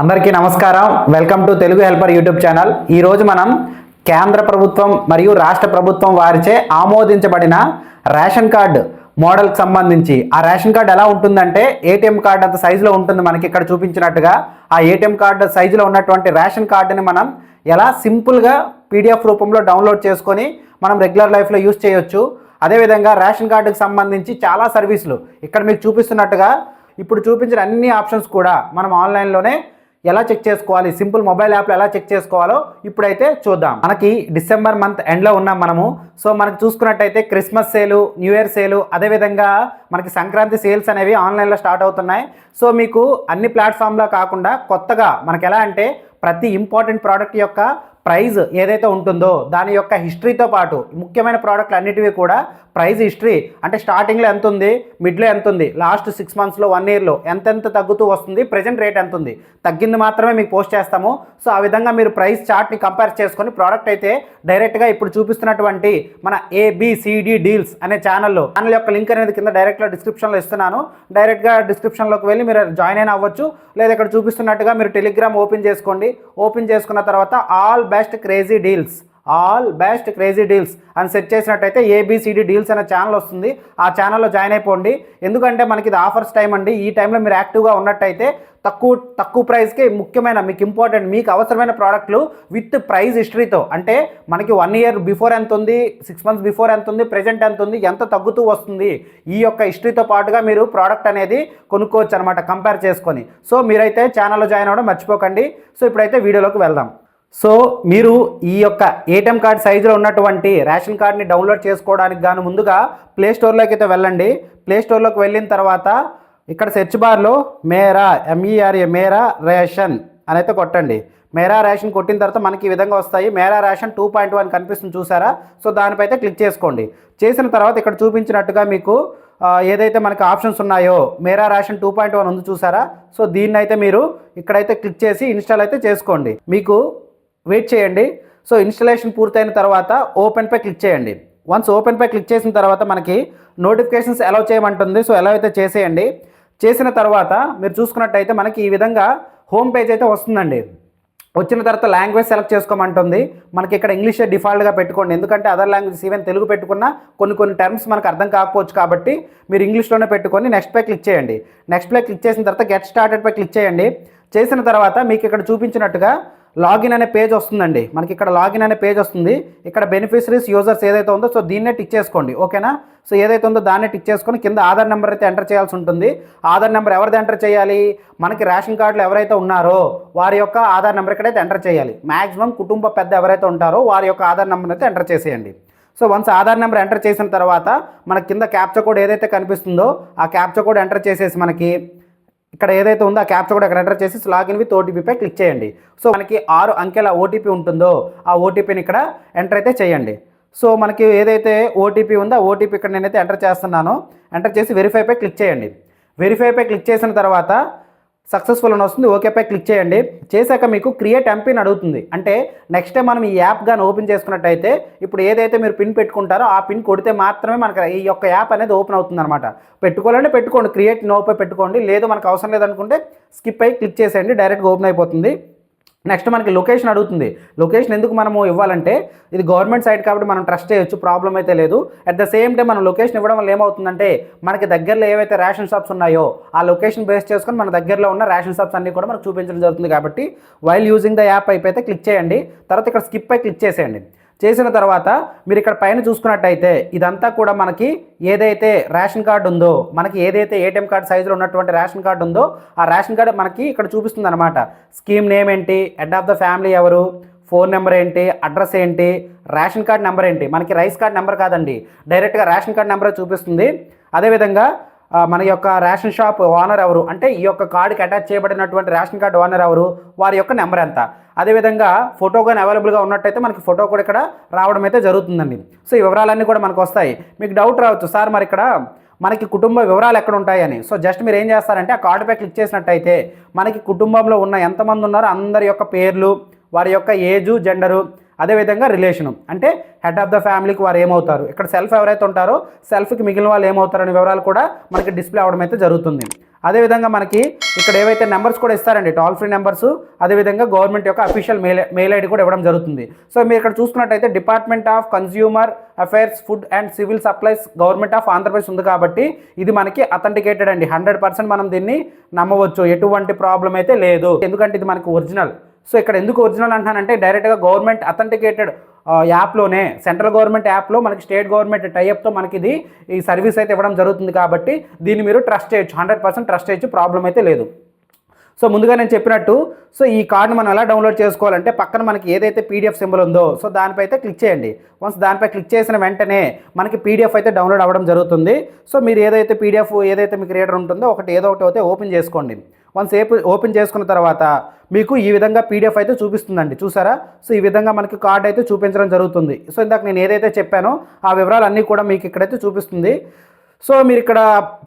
అందరికీ నమస్కారం. Welcome to Telugu helper YouTube channel ఈరోజు మనం కేంద్ర ప్రభుత్వం మరియు రాష్ట్ర ప్రభుత్వం వారిచే ఆమోదించబడిన రేషన్ కార్డు మోడల్కి సంబంధించి. ఆ రేషన్ కార్డు ఎలా ఉంటుందంటే ఏటీఎం కార్డు అంత సైజులో ఉంటుంది మనకి ఇక్కడ చూపించినట్టుగా. ఆ ఏటీఎం కార్డు సైజులో ఉన్నటువంటి రేషన్ కార్డుని మనం ఎలా సింపుల్గా పీడిఎఫ్ రూపంలో డౌన్లోడ్ చేసుకొని మనం రెగ్యులర్ లైఫ్లో యూస్ చేయొచ్చు. అదేవిధంగా రేషన్ కార్డుకి సంబంధించి చాలా సర్వీసులు ఇక్కడ మీకు చూపిస్తున్నట్టుగా ఇప్పుడు చూపించిన అన్ని ఆప్షన్స్ కూడా మనం ఆన్లైన్లోనే ఎలా చెక్ చేసుకోవాలి? సింపుల్ మొబైల్ యాప్లో ఎలా చెక్ చేసుకోవాలో ఇప్పుడైతే చూద్దాం. మనకి డిసెంబర్ మంత్ ఎండ్లో ఉన్నాం మనము. సో మనకు చూసుకున్నట్టయితే క్రిస్మస్ సేలు న్యూ ఇయర్ సేలు అదేవిధంగా మనకి సంక్రాంతి సేల్స్ అనేవి ఆన్లైన్లో స్టార్ట్ అవుతున్నాయి. సో మీకు అన్ని ప్లాట్ఫామ్లో కాకుండా కొత్తగా మనకి ఎలా అంటే ప్రతి ఇంపార్టెంట్ ప్రోడక్ట్ యొక్క ప్రైజ్ ఏదైతే ఉంటుందో దాని యొక్క హిస్టరీతో పాటు ముఖ్యమైన ప్రోడక్ట్లు అన్నిటివి కూడా ప్రైజ్ హిస్టరీ అంటే స్టార్టింగ్లో ఎంత ఉంది మిడ్లో ఎంత ఉంది? లాస్ట్ సిక్స్ మంత్స్లో వన్ ఇయర్లో ఎంతెంత తగ్గుతూ వస్తుంది? ప్రజెంట్ రేట్ ఎంత ఉంది? తగ్గింది మాత్రమే మీకు పోస్ట్ చేస్తాము. సో ఆ విధంగా మీరు ప్రైస్ చార్ట్ని కంపేర్ చేసుకొని ప్రోడక్ట్ అయితే డైరెక్ట్గా ఇప్పుడు చూపిస్తున్నటువంటి మన ఏబిసిడి డీల్స్ అనే ఛానల్లో ఛానల్ యొక్క లింక్ అనేది కింద డైరెక్ట్గా డిస్క్రిప్షన్లో ఇస్తున్నాను. డైరెక్ట్గా డిస్క్రిప్షన్లోకి వెళ్ళి మీరు జాయిన్ అయిన అవ్వచ్చు. లేదా ఇక్కడ చూపిస్తున్నట్టుగా మీరు టెలిగ్రామ్ ఓపెన్ చేసుకోండి. ఓపెన్ చేసుకున్న తర్వాత all best crazy deals all best crazy deals అని సెట్ చేసినట్టయితే A B C D deals అనే ఛానల్ వస్తుంది. ఆ ఛానల్లో జాయిన్ అయిపోండి. ఎందుకంటే మనకి ఇది ఆఫర్స్ టైం అండి. ఈ టైంలో మీరు యాక్టివ్గా ఉన్నట్టయితే తక్కువ తక్కువ ప్రైస్కి ముఖ్యమైన మీకు ఇంపార్టెంట్ మీకు అవసరమైన ప్రోడక్ట్లు విత్ ప్రైస్ హిస్టరీతో అంటే మనకి వన్ ఇయర్ బిఫోర్ ఎంత ఉంది? సిక్స్ మంత్స్ బిఫోర్ ఎంత ఉంది? ప్రెజెంట్ ఎంత ఉంది? ఎంత తగ్గుతూ వస్తుంది? ఈ యొక్క హిస్టరీతో పాటుగా మీరు ప్రోడక్ట్ అనేది కొనుక్కోవచ్చు అనమాట కంపేర్ చేసుకొని. సో మీరైతే ఛానల్లో జాయిన్ అవ్వడం మర్చిపోకండి. సో ఇప్పుడైతే వీడియోలోకి వెళ్దాం. సో మీరు ఈ యొక్క ఏటీఎం కార్డ్ సైజులో ఉన్నటువంటి రేషన్ కార్డ్ని డౌన్లోడ్ చేసుకోవడానికి గాను ముందుగా ప్లే స్టోర్లోకి అయితే వెళ్ళండి. ప్లే స్టోర్లోకి వెళ్ళిన తర్వాత ఇక్కడ సెర్చ్ బార్లో మేరా ఎంఈఆర్ఏ మేరా రేషన్ అని అయితే కొట్టండి. మేరా రేషన్ కొట్టిన తర్వాత మనకి ఈ విధంగా వస్తాయి. మేరా రేషన్ టూ పాయింట్ వన్ కనిపిస్తుంది చూసారా? సో దానిపై అయితే క్లిక్ చేసుకోండి. చేసిన తర్వాత ఇక్కడ చూపించినట్టుగా మీకు ఏదైతే మనకి ఆప్షన్స్ ఉన్నాయో మేరా రేషన్ టూ పాయింట్ వన్ ఉంది చూసారా? సో దీన్ని అయితే మీరు ఇక్కడైతే క్లిక్ చేసి ఇన్స్టాల్ అయితే చేసుకోండి. మీకు వెయిట్ చేయండి. సో ఇన్స్టలేషన్ పూర్తయిన తర్వాత ఓపెన్పై క్లిక్ చేయండి. వన్స్ ఓపెన్పై క్లిక్ చేసిన తర్వాత మనకి నోటిఫికేషన్స్ అలౌ చేయమంటుంది. సో ఎలా అయితే చేసేయండి. చేసిన తర్వాత మీరు చూసుకున్నట్టయితే మనకి ఈ విధంగా హోమ్ పేజ్ అయితే వస్తుందండి. వచ్చిన తర్వాత లాంగ్వేజ్ సెలెక్ట్ చేసుకోమంటుంది. మనకి ఇక్కడ ఇంగ్లీషే డిఫాల్ట్గా పెట్టుకోండి. ఎందుకంటే అదర్ లాంగ్వేజ్ ఈవెన్ తెలుగు పెట్టుకున్నా కొన్ని కొన్ని టర్మ్స్ మనకు అర్థం కాకపోవచ్చు కాబట్టి మీరు ఇంగ్లీష్లోనే పెట్టుకొని నెక్స్ట్ పై క్లిక్ చేయండి. నెక్స్ట్ పై క్లిక్ చేసిన తర్వాత గెట్ స్టార్టెడ్ పై క్లిక్ చేయండి. చేసిన తర్వాత మీకు ఇక్కడ చూపించినట్టుగా లాగిన్ అనే పేజ్ వస్తుందండి. మనకి ఇక్కడ లాగిన్ అనే పేజ్ వస్తుంది. ఇక్కడ బెనిఫిషరీస్ యూజర్స్ ఏదైతే ఉందో సో దీన్నే టిక్ చేసుకోండి. ఓకేనా? సో ఏదైతే ఉందో దాన్నే టిక్ చేసుకొని కింద ఆధార్ నెంబర్ అయితే ఎంటర్ చేయాల్సి ఉంటుంది. ఆధార్ నెంబర్ ఎవరిది ఎంటర్ చేయాలి? మనకి రేషన్ కార్డులో ఎవరైతే ఉన్నారో వారి యొక్క ఆధార్ నెంబర్ ఇక్కడైతే ఎంటర్ చేయాలి. మాక్సిమం కుటుంబ పెద్ద ఎవరైతే ఉంటారో వారి యొక్క ఆధార్ నెంబర్ అయితే ఎంటర్ చేసేయండి. So once Aadhaar number enter చేసిన తర్వాత మన కింద క్యాప్చర్ కోడ్ ఏదైతే కనిపిస్తుందో ఆ క్యాప్చర్ కోడ్ ఎంటర్ చేసేసి మనకి ఇక్కడ ఏదైతే ఉందో ఆ క్యాప్చర్ కూడా ఇక్కడ ఎంటర్ చేసి లాగిన్ విత్ ఓటీపీపై క్లిక్ చేయండి. సో మనకి ఆరు అంకెల ఓటీపీ ఉంటుందో ఆ ఓటీపీని ఇక్కడ ఎంటర్ అయితే చేయండి. సో మనకి ఏదైతే ఓటీపీ ఉందో ఆ ఓటీపీ ఇక్కడ నేనైతే ఎంటర్ చేస్తున్నాను ఎంటర్ చేసి వెరిఫైపై క్లిక్ చేయండి. వెరిఫైపై క్లిక్ చేసిన తర్వాత సక్సెస్ఫుల్ అని వస్తుంది. ఓకేపై క్లిక్ చేయండి. చేశాక మీకు క్రియేట్ ఎంపీని అడుగుతుంది. అంటే నెక్స్ట్ టైం మనం ఈ యాప్ కానీ ఓపెన్ చేసుకున్నట్టయితే ఇప్పుడు ఏదైతే మీరు పిన్ పెట్టుకుంటారో ఆ పిన్ కొడితే మాత్రమే మనకు ఈ యొక్క యాప్ అనేది ఓపెన్ అవుతుంది అనమాట పెట్టుకోవాలంటే పెట్టుకోండి. క్రియేట్ నోపై పెట్టుకోండి. లేదు మనకు అవసరం లేదనుకుంటే స్కిప్ అయి క్లిక్ చేసేయండి. డైరెక్ట్గా ఓపెన్ అయిపోతుంది. నెక్స్ట్ మనకి లొకేషన్ అడుగుతుంది. లొకేషన్ ఎందుకు మనము ఇవ్వాలంటే ఇది గవర్నమెంట్ సైట్ కాబట్టి మనం ట్రస్ట్ చేయొచ్చు ప్రాబ్లం అయితే లేదు. అట్ ద సేమ్ టైం మనం లొకేషన్ ఇవ్వడం వల్ల ఏమవుతుందంటే మనకి దగ్గరలో ఏవైతే రేషన్ షాప్స్ ఉన్నాయో ఆ లొకేషన్ బేస్ చేసుకొని మన దగ్గరలో ఉన్న రేషన్ షాప్స్ అన్ని కూడా మనకు చూపించడం జరుగుతుంది కాబట్టి వైల్ యూజింగ్ ద యాప్ అయిపోతే క్లిక్ చేయండి. తర్వాత ఇక్కడ స్కిప్ అయి క్లిక్ చేసేయండి. చేసిన తర్వాత మీరు ఇక్కడ పైన చూసుకున్నట్టయితే ఇదంతా కూడా మనకి ఏదైతే రేషన్ కార్డు ఉందో మనకి ఏదైతే ఏటీఎం కార్డు సైజులో ఉన్నటువంటి రేషన్ కార్డు ఉందో ఆ రేషన్ కార్డు మనకి ఇక్కడ చూపిస్తుంది అనమాట స్కీమ్ నేమ్ ఏంటి హెడ్ ఆఫ్ ద ఫ్యామిలీ ఎవరు ఫోన్ నెంబర్ ఏంటి అడ్రస్ ఏంటి రేషన్ కార్డ్ నెంబర్ ఏంటి? మనకి రైస్ కార్డ్ నెంబర్ కాదండి డైరెక్ట్గా రేషన్ కార్డ్ నెంబర్ చూపిస్తుంది. అదేవిధంగా మన యొక్క రేషన్ షాప్ ఓనర్ ఎవరు? అంటే ఈ యొక్క కార్డుకి అటాచ్ చేయబడినటువంటి రేషన్ కార్డు ఓనర్ ఎవరు? వారి యొక్క నెంబర్ ఎంత? అదేవిధంగా ఫోటో కానీ అవైలబుల్గా ఉన్నట్టయితే మనకి ఫోటో కూడా ఇక్కడ రావడం అయితే జరుగుతుందండి. సో ఈ వివరాలన్నీ కూడా మనకు వస్తాయి. మీకు డౌట్ రావచ్చు. సార్ మరి ఇక్కడ మనకి కుటుంబ వివరాలు ఎక్కడ ఉంటాయని. సో జస్ట్ మీరు ఏం చేస్తారంటే ఆ కార్డుపై క్లిక్ చేసినట్టయితే మనకి కుటుంబంలో ఉన్న ఎంతమంది ఉన్నారో అందరి యొక్క పేర్లు వారి యొక్క ఏజు జెండరు అదేవిధంగా రిలేషను అంటే హెడ్ ఆఫ్ ద ఫ్యామిలీకి వారు ఏమవుతారు? ఇక్కడ సెల్ఫ్ ఎవరైతే ఉంటారో సెల్ఫ్కి మిగిలిన వాళ్ళు ఏమవుతారు అనే వివరాలు కూడా మనకి డిస్ప్లే అవడం అయితే జరుగుతుంది. అదేవిధంగా మనకి ఇక్కడ ఏవైతే నెంబర్స్ కూడా ఇస్తారండి టోల్ ఫ్రీ నెంబర్స్ అదేవిధంగా గవర్నమెంట్ యొక్క అఫీషియల్ మెయిల్ మెయిల్ ఐడి కూడా ఇవ్వడం జరుగుతుంది. సో మీరు ఇక్కడ చూసుకున్నట్టయితే department of consumer affairs food and civil supplies government of Andhra Pradesh ఉంది కాబట్టి ఇది మనకి అథెంటికేటెడ్ అండి. హండ్రెడ్ పర్సెంట్ మనం దీన్ని నమ్మవచ్చు. ఎటువంటి ప్రాబ్లం అయితే లేదు. ఎందుకంటే ఇది మనకి ఒరిజినల్ సో ఇక్కడ ఎందుకు ఒరిజినల్ అంటానంటే డైరెక్ట్గా గవర్నమెంట్ అథెంటికేటెడ్ యాప్లోనే సెంట్రల్ గవర్నమెంట్ యాప్లో మనకి స్టేట్ గవర్నమెంట్ టైఅప్తో మనకి ఇది ఈ సర్వీస్ అయితే ఇవ్వడం జరుగుతుంది కాబట్టి దీన్ని మీరు ట్రస్ట్ చేయొచ్చు. హండ్రెడ్ పర్సెంట్ ట్రస్ట్ చేయొచ్చు. ప్రాబ్లం అయితే లేదు. సో ముందుగా నేను చెప్పినట్టు సో ఈ కార్డును మనం ఎలా డౌన్లోడ్ చేసుకోవాలంటే పక్కన మనకి ఏదైతే పీడిఎఫ్ సింబల్ ఉందో సో దానిపై అయితే క్లిక్ చేయండి. వన్స్ దానిపై క్లిక్ చేసిన వెంటనే మనకి పీడిఎఫ్ అయితే డౌన్లోడ్ అవ్వడం జరుగుతుంది. సో మీరు ఏదైతే పీడిఎఫ్ ఏదైతే మీకు రీడర్ ఉంటుందో ఒకటి ఏదో ఒకటి అయితే ఓపెన్ చేసుకోండి. వన్స్ ఏపు ఓపెన్ చేసుకున్న తర్వాత మీకు ఈ విధంగా పీడిఎఫ్ అయితే చూపిస్తుందండి. చూసారా? సో ఈ విధంగా మనకి కార్డ్ అయితే చూపించడం జరుగుతుంది. సో ఇందాక నేను ఏదైతే చెప్పానో ఆ వివరాలు అన్నీ కూడా మీకు ఇక్కడైతే చూపిస్తుంది. సో మీరు ఇక్కడ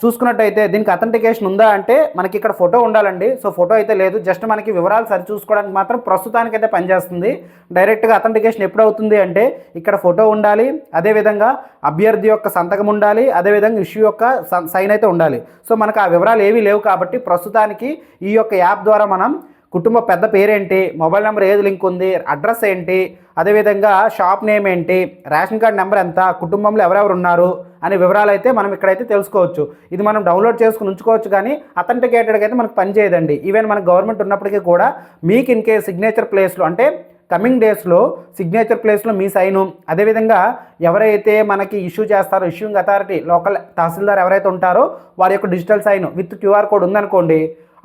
చూసుకున్నట్టయితే దీనికి అథెంటికేషన్ ఉందా అంటే మనకి ఇక్కడ ఫోటో ఉండాలండి. సో ఫోటో అయితే లేదు. జస్ట్ మనకి వివరాలు సరి చూసుకోవడానికి మాత్రం ప్రస్తుతానికి అయితే పనిచేస్తుంది. డైరెక్ట్గా అథెంటికేషన్ ఎప్పుడు అవుతుంది అంటే ఇక్కడ ఫోటో ఉండాలి. అదేవిధంగా అభ్యర్థి యొక్క సంతకం ఉండాలి. అదేవిధంగా ఇష్యూ యొక్క సైన్ అయితే ఉండాలి. సో మనకు ఆ వివరాలు ఏవీ లేవు కాబట్టి ప్రస్తుతానికి ఈ యొక్క యాప్ ద్వారా మనం కుటుంబ పెద్ద పేరేంటి? మొబైల్ నెంబర్ ఏది లింక్ ఉంది? అడ్రస్ ఏంటి? అదేవిధంగా షాప్ నేమ్ ఏంటి? రేషన్ కార్డ్ నెంబర్ ఎంత? కుటుంబంలో ఎవరెవరు ఉన్నారు? అనే వివరాలు అయితే మనం ఇక్కడైతే తెలుసుకోవచ్చు. ఇది మనం డౌన్లోడ్ చేసుకుని ఉంచుకోవచ్చు కానీ అథెంటికేటెడ్గా అయితే మనకు పనిచేయదండి ఈవెన్ మన గవర్నమెంట్ ఉన్నప్పటికీ కూడా మీకు ఇన్ కేస్ సిగ్నేచర్ ప్లేస్లో అంటే కమింగ్ డేస్లో సిగ్నేచర్ ప్లేస్లో మీ సైను అదేవిధంగా ఎవరైతే మనకి ఇష్యూ చేస్తారో ఇష్యూయింగ్ అథారిటీ లోకల్ తహసీల్దార్ ఎవరైతే ఉంటారో వారి యొక్క digital sign with QR code ఉందనుకోండి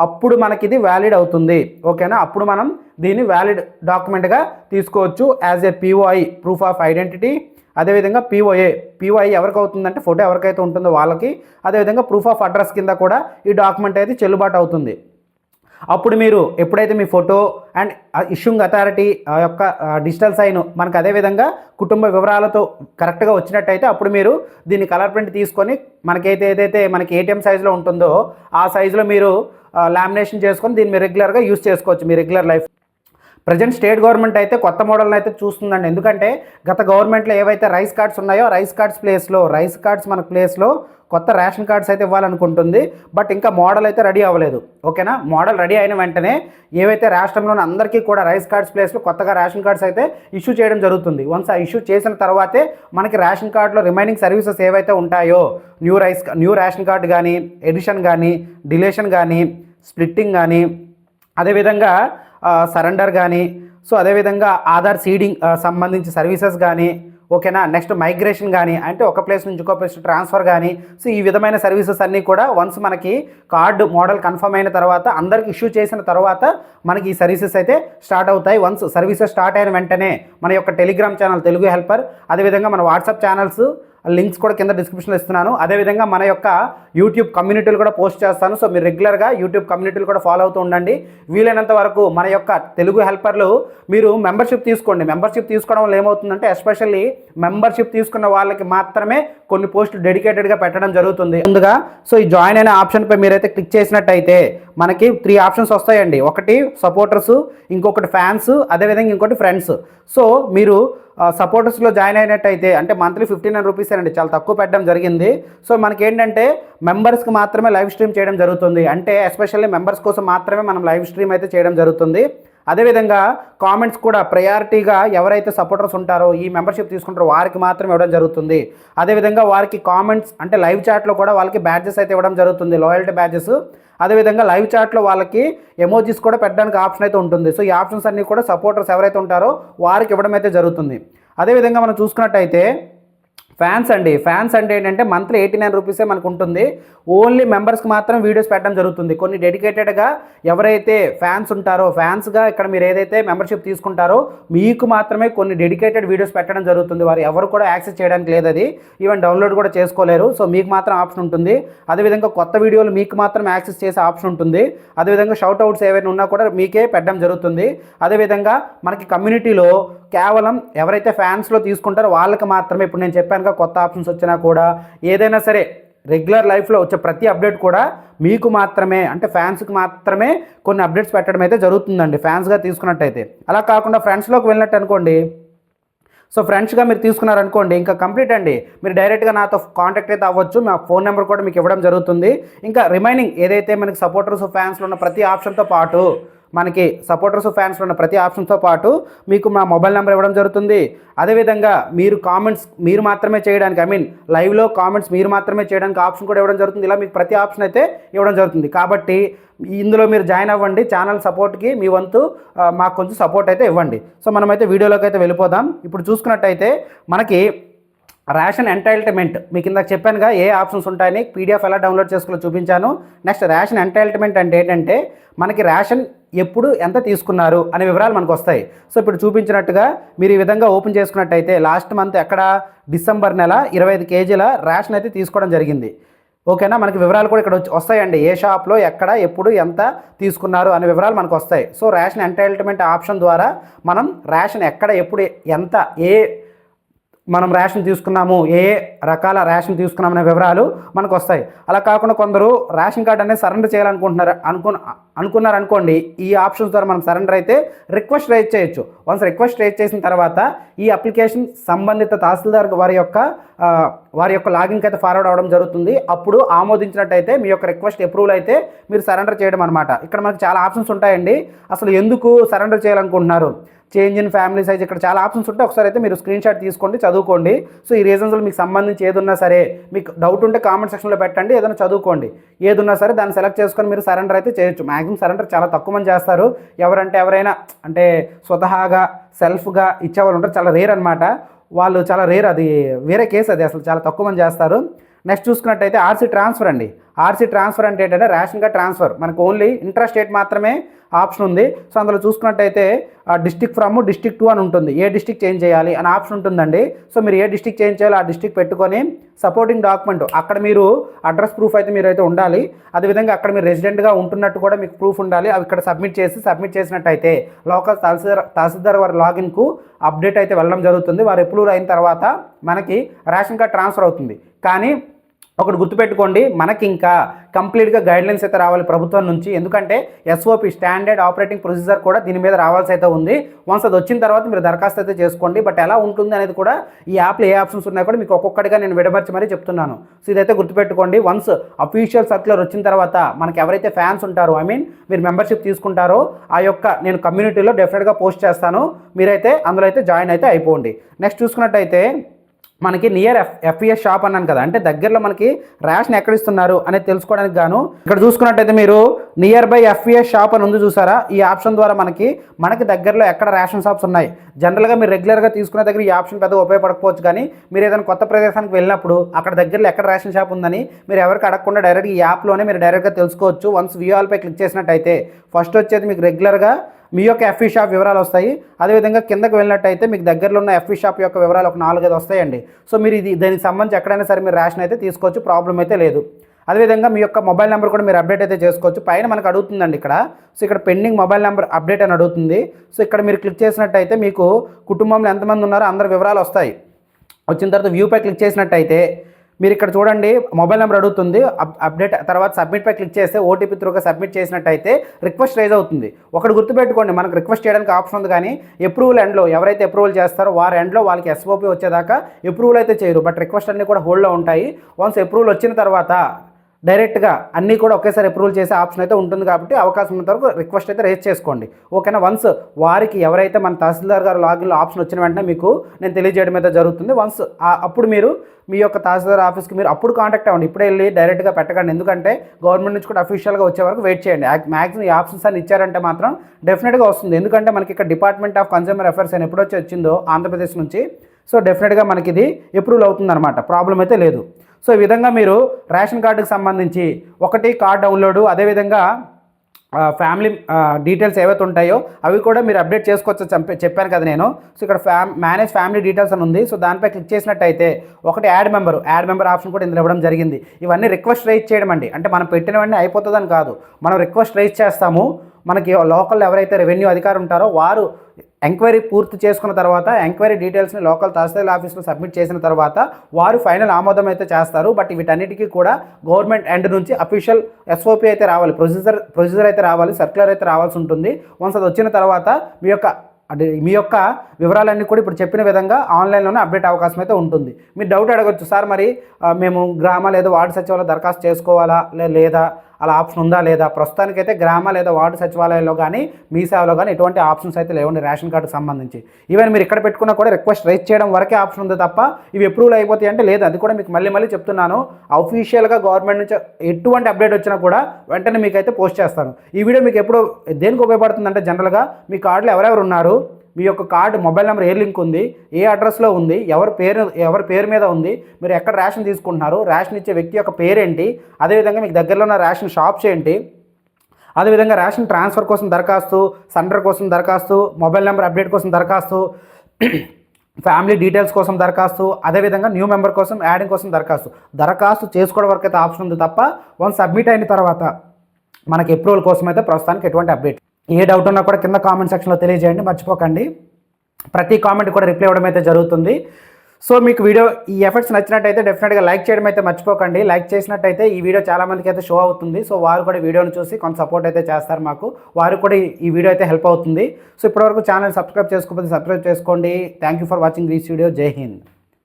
అప్పుడు మనకి ఇది వ్యాలిడ్ అవుతుంది. ఓకేనా? అప్పుడు మనం దీన్ని వ్యాలిడ్ డాక్యుమెంట్గా తీసుకోవచ్చు as a POI proof of identity అదేవిధంగా పిఓఏ పిఓఐ ఎవరికి అవుతుందంటే ఫోటో ఎవరికైతే ఉంటుందో వాళ్ళకి. అదేవిధంగా ప్రూఫ్ ఆఫ్ అడ్రస్ కింద కూడా ఈ డాక్యుమెంట్ అయితే చెల్లుబాటు అవుతుంది. అప్పుడు మీరు ఎప్పుడైతే మీ ఫోటో అండ్ ఇష్యూంగ్ అథారిటీ ఆ యొక్క డిజిటల్ సైన్ మనకు అదేవిధంగా కుటుంబ వివరాలతో కరెక్ట్గా వచ్చినట్టయితే అప్పుడు మీరు దీన్ని కలర్ ప్రింట్ తీసుకొని మనకైతే ఏదైతే మనకి ఏటీఎం సైజులో ఉంటుందో ఆ సైజులో మీరు లామినేషన్ చేసుకొని దీన్ని మీరు రెగ్యులర్గా యూస్ చేసుకోవచ్చు మీ regular life present state government అయితే కొత్త మోడల్ని అయితే చూస్తుందండి. ఎందుకంటే గత గవర్నమెంట్లో ఏవైతే రైస్ కార్డ్స్ ఉన్నాయో రైస్ కార్డ్స్ ప్లేస్లో రైస్ కార్డ్స్ మన ప్లేస్లో కొత్త రేషన్ కార్డ్స్ అయితే ఇవ్వాలనుకుంటుంది. బట్ ఇంకా మోడల్ అయితే రెడీ అవ్వలేదు. ఓకేనా? మోడల్ రెడీ అయిన వెంటనే ఏవైతే రాష్ట్రంలోని అందరికీ కూడా రైస్ కార్డ్స్ ప్లేస్లో కొత్తగా రేషన్ కార్డ్స్ అయితే ఇష్యూ చేయడం జరుగుతుంది. వన్స్ ఆ ఇష్యూ చేసిన తర్వాతే మనకి రేషన్ కార్డులో రిమైనింగ్ సర్వీసెస్ ఏవైతే ఉంటాయో new rice new ration card కానీ ఎడిషన్ కానీ డిలేషన్ కానీ స్ప్లిట్టింగ్ కానీ అదేవిధంగా సరెండర్ కానీ సో అదేవిధంగా ఆధార్ సీడింగ్ సంబంధించి సర్వీసెస్ కానీ ఓకేనా? నెక్స్ట్ మైగ్రేషన్ కానీ అంటే ఒక ప్లేస్ నుంచి ఇంకో ప్లేస్ ట్రాన్స్ఫర్ కానీ సో ఈ విధమైన సర్వీసెస్ అన్నీ కూడా వన్స్ మనకి కార్డు మోడల్ కన్ఫర్మ్ అయిన తర్వాత అందరికి ఇష్యూ చేసిన తర్వాత మనకి ఈ సర్వీసెస్ అయితే స్టార్ట్ అవుతాయి. వన్స్ సర్వీసెస్ స్టార్ట్ అయిన వెంటనే మన యొక్క టెలిగ్రామ్ ఛానల్ తెలుగు హెల్పర్ అదేవిధంగా మన వాట్సాప్ ఛానల్స్ లింక్స్ కూడా కింద డిస్క్రిప్షన్లో ఇస్తున్నాను. అదేవిధంగా మన యొక్క యూట్యూబ్ కమ్యూనిటీలు కూడా పోస్ట్ చేస్తాను. సో మీరు రెగ్యులర్గా యూట్యూబ్ కమ్యూనిటీలు కూడా ఫాలో అవుతూ ఉండండి. వీలైనంత వరకు మన యొక్క తెలుగు హెల్పర్లు మీరు మెంబర్షిప్ తీసుకోండి. మెంబర్షిప్ తీసుకోవడం వల్ల ఏమవుతుందంటే ఎస్పెషల్లీ మెంబర్షిప్ తీసుకున్న వాళ్ళకి మాత్రమే కొన్ని పోస్టులు డెడికేటెడ్గా పెట్టడం జరుగుతుంది. ముందుగా సో ఈ జాయిన్ అయిన ఆప్షన్పై మీరైతే క్లిక్ చేసినట్టయితే మనకి త్రీ ఆప్షన్స్ వస్తాయండి. ఒకటి సపోర్టర్స్ ఇంకొకటి ఫ్యాన్స్ అదేవిధంగా ఇంకోటి ఫ్రెండ్స్ సో మీరు సపోర్టర్స్లో జాయిన్ అయినట్టయితే అంటే మంత్లీ ఫిఫ్టీన్ హండ్రెడ్ రూపీస్ అండి. చాలా తక్కువ పెట్టడం జరిగింది. సో మనకి ఏంటంటే మెంబర్స్కి మాత్రమే లైవ్ స్ట్రీమ్ చేయడం జరుగుతుంది. అంటే ఎస్పెషల్లీ మెంబర్స్ కోసం మాత్రమే మనం లైవ్ స్ట్రీమ్ అయితే చేయడం జరుగుతుంది. అదేవిధంగా కామెంట్స్ కూడా ప్రయారిటీగా ఎవరైతే సపోర్టర్స్ ఉంటారో ఈ మెంబర్షిప్ తీసుకుంటారో వారికి మాత్రం ఇవ్వడం జరుగుతుంది. అదేవిధంగా వారికి కామెంట్స్ అంటే లైవ్ చాట్లో కూడా వాళ్ళకి బ్యాడ్జెస్ అయితే ఇవ్వడం జరుగుతుంది లాయల్టీ బ్యాడ్జెస్ అదేవిధంగా లైవ్ చాట్లో వాళ్ళకి ఎమోజీస్ కూడా పెట్టడానికి ఆప్షన్ అయితే ఉంటుంది. సో ఈ ఆప్షన్స్ అన్నీ కూడా సపోర్టర్స్ ఎవరైతే ఉంటారో వారికి ఇవ్వడం అయితే జరుగుతుంది. అదేవిధంగా మనం చూసుకున్నట్టయితే ఫ్యాన్స్ అండి. ఫ్యాన్స్ అంటే ఏంటంటే మంత్లీ ఎయిటీ నైన్ రూపీసే మనకు ఉంటుంది ఓన్లీ మెంబర్స్కి మాత్రం వీడియోస్ పెట్టడం జరుగుతుంది. కొన్ని డెడికేటెడ్గా ఎవరైతే ఫ్యాన్స్ ఉంటారో ఫ్యాన్స్గా ఇక్కడ మీరు ఏదైతే మెంబర్షిప్ తీసుకుంటారో మీకు మాత్రమే కొన్ని డెడికేటెడ్ వీడియోస్ పెట్టడం జరుగుతుంది. వారు ఎవరు కూడా యాక్సెస్ చేయడానికి లేదు అది. ఈవెన్ డౌన్లోడ్ కూడా చేసుకోలేరు. సో మీకు మాత్రం ఆప్షన్ ఉంటుంది. అదేవిధంగా కొత్త వీడియోలు మీకు మాత్రం యాక్సెస్ చేసే ఆప్షన్ ఉంటుంది. అదేవిధంగా షౌట్ అవుట్స్ ఏవైనా ఉన్నా కూడా మీకే పెట్టడం జరుగుతుంది. అదేవిధంగా మనకి కమ్యూనిటీలో కేవలం ఎవరైతే ఫ్యాన్స్లో తీసుకుంటారో వాళ్ళకి మాత్రమే. ఇప్పుడు నేను చెప్పానుగా కొత్త ఆప్షన్స్ వచ్చినా కూడా ఏదైనా సరే రెగ్యులర్ లైఫ్లో వచ్చే ప్రతి అప్డేట్ కూడా మీకు మాత్రమే అంటే ఫ్యాన్స్కి మాత్రమే కొన్ని అప్డేట్స్ పెట్టడం అయితే జరుగుతుందండి ఫ్యాన్స్గా తీసుకున్నట్టయితే. అలా కాకుండా ఫ్రెండ్స్లోకి వెళ్ళినట్టు అనుకోండి సో ఫ్రెండ్స్గా మీరు తీసుకున్నారనుకోండి ఇంకా కంప్లీట్ అండి. మీరు డైరెక్ట్గా నాతో కాంటాక్ట్ అయితే అవ్వచ్చు మా ఫోన్ నెంబర్ కూడా మీకు ఇవ్వడం జరుగుతుంది. ఇంకా రిమైనింగ్ ఏదైతే మనకి సపోర్టర్స్ ఫ్యాన్స్లో ఉన్న ప్రతి ఆప్షన్తో పాటు మనకి సపోర్టర్స్ ఫ్యాన్స్లో ఉన్న ప్రతి ఆప్షన్తో పాటు మీకు మా మొబైల్ నెంబర్ ఇవ్వడం జరుగుతుంది. అదేవిధంగా మీరు కామెంట్స్ మీరు మాత్రమే చేయడానికి ఐ మీన్ లైవ్లో కామెంట్స్ మీరు మాత్రమే చేయడానికి ఆప్షన్ కూడా ఇవ్వడం జరుగుతుంది. ఇలా మీకు ప్రతి ఆప్షన్ అయితే ఇవ్వడం జరుగుతుంది. కాబట్టి ఇందులో మీరు జాయిన్ అవ్వండి. ఛానల్ సపోర్ట్కి మీ వంతు మాకు కొంచెం సపోర్ట్ అయితే ఇవ్వండి. సో మనమైతే వీడియోలోకి అయితే వెళ్ళిపోదాం. ఇప్పుడు చూసుకున్నట్టయితే మనకి రేషన్ ఎంటైల్మెంట్ మీకు ఇందాక చెప్పానుగా ఏ ఆప్షన్స్ ఉంటాయని పీడిఎఫ్ ఎలా డౌన్లోడ్ చేసుకోవాలో చూపించాను. నెక్స్ట్ రేషన్ ఎంటైల్మెంట్ అంటే ఏంటంటే మనకి రేషన్ ఎప్పుడు ఎంత తీసుకున్నారు అనే వివరాలు మనకు వస్తాయి. సో ఇప్పుడు చూపించినట్టుగా మీరు ఈ విధంగా ఓపెన్ చేసుకున్నట్టయితే లాస్ట్ మంత్ ఎక్కడ? డిసెంబర్ నెల ఇరవై ఐదు కేజీల రేషన్ అయితే తీసుకోవడం జరిగింది. ఓకేనా? మనకి వివరాలు కూడా ఇక్కడ వచ్చి- వస్తాయండి. ఏ షాప్లో ఎక్కడ ఎప్పుడు ఎంత తీసుకున్నారు అనే వివరాలు మనకు వస్తాయి. సో రేషన్ ఎంటైల్మెంట్ ఆప్షన్ ద్వారా మనం రేషన్ ఎక్కడ ఎప్పుడు ఎంత ఏ మనం రేషన్ తీసుకున్నాము ఏ ఏ రకాల రేషన్ తీసుకున్నామనే వివరాలు మనకు వస్తాయి. అలా కాకుండా కొందరు రేషన్ కార్డ్ అనేది సరెండర్ చేయాలనుకుంటున్నారు అనుకు అనుకున్నారు అనుకోండి ఈ ఆప్షన్స్ ద్వారా మనం సరెండర్ అయితే రిక్వెస్ట్ రైజ్ చేయొచ్చు. వన్స్ రిక్వెస్ట్ రైజ్ చేసిన తర్వాత ఈ అప్లికేషన్ సంబంధిత తహసీల్దార్ వారి యొక్క వారి యొక్క లాగిన్కి అయితే ఫార్వర్డ్ అవ్వడం జరుగుతుంది. అప్పుడు ఆమోదించినట్టయితే మీ యొక్క రిక్వెస్ట్ అప్రూవల్ అయితే మీరు సరెండర్ చేయడం అనమాట ఇక్కడ మనకు చాలా ఆప్షన్స్ ఉంటాయండి. అసలు ఎందుకు సరెండర్ చేయాలనుకుంటున్నారు? చేంజ్ ఇన్ ఫ్యామిలీ సైజ్ ఇక్కడ చాలా ఆప్షన్స్ ఉంటే ఒకసారి అయితే మీరు స్క్రీన్ షాట్ తీసుకోండి చదువుకోండి. సో ఈ రీజన్స్లో మీకు సంబంధించి ఏదున్నా సరే మీకు డౌట్ ఉంటే కామెంట్ సెక్షన్లో పెట్టండి ఏదైనా చదువుకోండి. ఏదున్నా సరే దాన్ని సెలెక్ట్ చేసుకొని మీరు సరెండర్ అయితే చేయొచ్చు. మ్యాక్సిమం సరెండర్ చాలా తక్కువ మంది చేస్తారు. ఎవరంటే ఎవరైనా అంటే స్వతహాగా సెల్ఫ్గా ఇచ్చేవాళ్ళు ఉంటారు. చాలా రేర్ అనమాట వాళ్ళు చాలా రేర్ అది వేరే కేసు అది అసలు చాలా తక్కువ మంది చేస్తారు. నెక్స్ట్ చూసుకున్నట్టయితే ఆర్సీ ట్రాన్స్ఫర్ అండి. ఆర్సీ ట్రాన్స్ఫర్ అంటే ఏంటంటే రేషన్ కార్డ్ ట్రాన్స్ఫర్. మనకు ఓన్లీ ఇంట్రా స్టేట్ మాత్రమే ఆప్షన్ ఉంది. సో అందులో చూసుకున్నట్టయితే డిస్టిక్ ఫ్రమ్ డిస్టిక్ టూ అని ఉంటుంది. ఏ డిస్టిక్ చేంజ్ చేయాలి అని ఆప్షన్ ఉంటుందండి. సో మీరు ఏ డిస్టిక్ చేంజ్ చేయాలి ఆ డిస్టిక్ పెట్టుకొని సపోర్టింగ్ డాక్యుమెంట్ అక్కడ మీరు అడ్రస్ ప్రూఫ్ అయితే మీరు అయితే ఉండాలి. అదేవిధంగా అక్కడ మీరు రెసిడెంట్గా ఉంటున్నట్టు కూడా మీకు ప్రూఫ్ ఉండాలి. అవి ఇక్కడ సబ్మిట్ చేసి సబ్మిట్ చేసినట్టయితే లోకల్ తహసీల్దార్ తహసీల్దార్ వారి లాగిన్కు అప్డేట్ అయితే వెళ్ళడం జరుగుతుంది. వారు అప్రూవ్ అయిన తర్వాత మనకి రేషన్ కార్డ్ ట్రాన్స్ఫర్ అవుతుంది. కానీ ఒకటి గుర్తుపెట్టుకోండి మనకి ఇంకా కంప్లీట్గా గైడ్లైన్స్ అయితే రావాలి ప్రభుత్వం నుంచి. ఎందుకంటే ఎస్ఓపి స్టాండర్డ్ ఆపరేటింగ్ ప్రొసీజర్ కూడా దీని మీద రావాల్సి అయితే ఉంది. వన్స్ అది వచ్చిన తర్వాత మీరు దరఖాస్తు అయితే చేసుకోండి. బట్ ఎలా ఉంటుంది అనేది కూడా ఈ యాప్లో ఏ ఆప్షన్స్ ఉన్నాయో కూడా మీకు ఒక్కొక్కటిగా నేను విడమర్చి మరీ చెప్తున్నాను. సో ఇదైతే గుర్తుపెట్టుకోండి. వన్స్ అఫీషియల్ సర్క్యులర్ వచ్చిన తర్వాత మనకి ఎవరైతే ఫ్యాన్స్ ఉంటారో ఐ మీన్ మీరు మెంబర్షిప్ తీసుకుంటారో ఆ యొక్క నేను కమ్యూనిటీలో డెఫినెట్గా పోస్ట్ చేస్తాను. మీరైతే అందులో అయితే జాయిన్ అయితే అయిపోండి. నెక్స్ట్ చూసుకున్నట్టయితే మనకి నియర్ ఎఫ్ ఎఫ్ఈఎస్ షాప్ అన్నాను కదా. అంటే దగ్గరలో మనకి రేషన్ ఎక్కడ ఇస్తున్నారు అనేది తెలుసుకోవడానికి గాను ఇక్కడ చూసుకున్నట్టయితే మీరు నియర్ బై ఎఫ్ఈఎస్ షాప్ అని ఉంది చూసారా? ఈ ఆప్షన్ ద్వారా మనకి మనకి దగ్గరలో ఎక్కడ రేషన్ షాప్స్ ఉన్నాయి? జనరల్గా మీరు రెగ్యులర్గా తీసుకునే దగ్గర ఈ ఆప్షన్ పెద్ద ఉపయోగపడకపోవచ్చు కానీ మీరు ఏదైనా కొత్త ప్రదేశానికి వెళ్ళినప్పుడు అక్కడ దగ్గరలో ఎక్కడ రేషన్ షాప్ ఉందని మీరు ఎవరికి అడగకుండా డైరెక్ట్ ఈ యాప్లోనే మీరు డైరెక్ట్గా తెలుసుకోవచ్చు. వన్స్ వ్యూఆల్పై క్లిక్ చేసినట్టయితే ఫస్ట్ వచ్చేది మీకు రెగ్యులర్గా మీ యొక్క ఎఫ్ఈ షాప్ వివరాలు వస్తాయి. అదేవిధంగా కిందకు వెళ్ళినట్టయితే మీకు దగ్గరలో ఉన్న ఎఫ్ఈ షాప్ యొక్క వివరాలు ఒక నాలుగైదు వస్తాయండి. సో మీరు ఇది దానికి సంబంధించి ఎక్కడైనా సరే మీరు రేషన్ అయితే తీసుకోవచ్చు ప్రాబ్లం అయితే లేదు. అదేవిధంగా మీ యొక్క మొబైల్ నెంబర్ కూడా మీరు అప్డేట్ అయితే చేసుకోవచ్చు. పైన మనకు అడుగుతుందండి ఇక్కడ. సో ఇక్కడ పెండింగ్ మొబైల్ నెంబర్ అప్డేట్ అని అడుగుతుంది. సో ఇక్కడ మీరు క్లిక్ చేసినట్టయితే మీకు కుటుంబంలో ఎంతమంది ఉన్నారో అందరి వివరాలు వస్తాయి. వచ్చిన తర్వాత వ్యూ పై క్లిక్ చేసినట్టయితే మీరు ఇక్కడ చూడండి మొబైల్ నెంబర్ అడుగుతుంది. అప్- అప్డేట్ తర్వాత సబ్మిట్ పై క్లిక్ చేస్తే ఓటీపీ త్రూగా సబ్మిట్ చేసినట్టయితే రిక్వెస్ట్ రైజ్ అవుతుంది. ఒకటి గుర్తుపెట్టుకోండి మనకు రిక్వెస్ట్ చేయడానికి ఆప్షన్ ఉంది కానీ అప్రూవల్ ఎండ్లో ఎవరైతే అప్రూవల్ చేస్తారో వారి ఎండ్లో వాళ్ళకి ఎస్ఓపి వచ్చేదాకా అప్రూవల్ అయితే చేయరు. బట్ రిక్వెస్ట్ అన్నీ కూడా హోల్డ్లో ఉంటాయి. వన్స్ అప్రూవల్ వచ్చిన తర్వాత డైరెక్ట్గా అన్నీ కూడా ఒకేసారి అప్రూవల్ చేసే ఆప్షన్ అయితే ఉంటుంది కాబట్టి అవకాశం ఉన్నంత వరకు రిక్వెస్ట్ అయితే రేజ్ చేసుకోండి. ఓకేనా? వన్స్ వారికి ఎవరైతే మన తహసీల్దార్ గారు లాగిన్లో ఆప్షన్ వచ్చిన వెంటనే మీకు నేను తెలియజేయడం అయితే జరుగుతుంది. వన్స్ అప్పుడు మీరు మీ యొక్క తహసీల్దార్ ఆఫీస్కి మీరు అప్పుడు కాంటాక్ట్ అవ్వండి. ఇప్పుడే వెళ్ళి డైరెక్ట్గా పెట్టకండి. ఎందుకంటే గవర్నమెంట్ నుంచి కూడా అఫీషియల్గా వచ్చే వరకు వెయిట్ చేయండి. మ్యాక్సిమం ఈ ఆప్షన్స్ అని ఇచ్చారంటే మాత్రం డెఫినెట్గా వస్తుంది. ఎందుకంటే మనకి ఇక్కడ డిపార్ట్మెంట్ ఆఫ్ కన్స్యూమర్ అఫేర్స్ అని ఎప్పుడొచ్చి వచ్చిందో ఆంధ్రప్రదేశ్ నుంచి. సో డెఫినెట్గా మనకి ఇది అప్రూవల్ అవుతుంది అనమాట ప్రాబ్లం అయితే లేదు. సో ఈ విధంగా మీరు రేషన్ కార్డుకి సంబంధించి ఒకటి కార్డ్ డౌన్లోడ్ అదేవిధంగా ఫ్యామిలీ డీటెయిల్స్ ఏవైతే ఉంటాయో అవి కూడా మీరు అప్డేట్ చేసుకోవచ్చు చెప్పాను కదా నేను. సో ఇక్కడ ఫ్యామ్ మేనేజ్ ఫ్యామిలీ డీటెయిల్స్ అని ఉంది. సో దానిపై క్లిక్ చేసినట్టయితే ఒకటి add member add member option కూడా ఇందులో ఇవ్వడం జరిగింది. ఇవన్నీ రిక్వెస్ట్ రైజ్ చేయడం అండి. అంటే మనం పెట్టినవన్నీ అయిపోతుందని కాదు. మనం రిక్వెస్ట్ రైజ్ చేస్తాము. మనకి లోకల్ ఎవరైతే రెవెన్యూ అధికారి ఉంటారో వారు ఎంక్వైరీ పూర్తి చేసుకున్న తర్వాత ఎంక్వైరీ డీటెయిల్స్ని లోకల్ తహసీల్ ఆఫీస్లో సబ్మిట్ చేసిన తర్వాత వారు ఫైనల్ ఆమోదం అయితే చేస్తారు. బట్ వీటన్నిటికీ కూడా గవర్నమెంట్ ఎండ్ నుంచి అఫీషియల్ ఎస్ఓపి అయితే రావాలి ప్రొసీజర్ ప్రొసీజర్ అయితే రావాలి సర్క్యులర్ అయితే రావాల్సి ఉంటుంది. వన్స్ అది వచ్చిన తర్వాత మీ యొక్క అంటే మీ యొక్క వివరాలన్నీ కూడా ఇప్పుడు చెప్పిన విధంగా ఆన్లైన్లోనే అప్డేట్ అవకాశం అయితే ఉంటుంది. మీరు డౌట్ అడగచ్చు సార్ మరి మేము గ్రామ లేదా వార్డు సచివాలయ దరఖాస్తు చేసుకోవాలా? లేదా? అలా ఆప్షన్ ఉందా లేదా? ప్రస్తుతానికైతే గ్రామ లేదా వార్డు సచివాలయంలో కానీ మీ సేవలో కానీ ఎటువంటి ఆప్షన్స్ అయితే లేవండి రేషన్ కార్డు సంబంధించి. ఈవెన్ మీరు ఇక్కడ పెట్టుకున్నా కూడా రిక్వెస్ట్ రైజ్ చేయడం వరకే ఆప్షన్ ఉంది తప్ప ఇవి అప్రూవల్ అయిపోతాయి అంటే లేదు. అది కూడా మీకు మళ్ళీ మళ్ళీ చెప్తున్నాను. అఫీషియల్గా గవర్నమెంట్ నుంచి ఎటువంటి అప్డేట్ వచ్చినా కూడా వెంటనే మీకైతే పోస్ట్ చేస్తాను. ఈ వీడియో మీకు ఎప్పుడు దేనికి ఉపయోగపడుతుందంటే జనరల్గా మీ కార్డులో ఎవరెవరు ఉన్నారు? మీ యొక్క కార్డు మొబైల్ నెంబర్ ఏ లింక్ ఉంది ఏ అడ్రస్లో ఉంది ఎవరి పేరు ఎవరి పేరు మీద ఉంది మీరు ఎక్కడ రేషన్ తీసుకుంటున్నారు రేషన్ ఇచ్చే వ్యక్తి యొక్క పేరేంటి అదేవిధంగా మీకు దగ్గరలో ఉన్న రేషన్ షాప్స్ ఏంటి అదేవిధంగా రేషన్ ట్రాన్స్ఫర్ కోసం దరఖాస్తు సండర్ కోసం దరఖాస్తు మొబైల్ నెంబర్ అప్డేట్ కోసం దరఖాస్తు ఫ్యామిలీ డీటెయిల్స్ కోసం దరఖాస్తు అదేవిధంగా న్యూ మెంబర్ కోసం యాడింగ్ కోసం దరఖాస్తు. దరఖాస్తు చేసుకోవడం వరకు అయితే ఆప్షన్ ఉంది తప్ప వన్ సబ్మిట్ అయిన తర్వాత మనకి అప్రూవల్ కోసం అయితే ప్రస్తుతానికి ఎటువంటి అప్డేట్ ఏ డౌట్ ఉన్నా కూడా కింద కామెంట్ సెక్షన్లో తెలియజేయండి మర్చిపోకండి. ప్రతి కామెంట్ కూడా రిప్లై ఇవ్వడం అయితే జరుగుతుంది. సో మీకు వీడియో ఈ ఎఫర్ట్స్ నచ్చినట్టయితే డెఫినెట్గా లైక్ చేయడం అయితే మర్చిపోకండి. లైక్ చేసినట్టయితే ఈ వీడియో చాలామందికి అయితే షో అవుతుంది. సో వారు కూడా వీడియోని చూసి కొంత సపోర్ట్ అయితే చేస్తారు మాకు. వారు కూడా ఈ- ఈ వీడియో అయితే హెల్ప్ అవుతుంది. సో ఇప్పటివరకు ఛానల్ సబ్స్క్రైబ్ చేసుకోకపోతే సబ్స్క్రైబ్ చేసుకోండి. Thank you for watching this video Jai Hind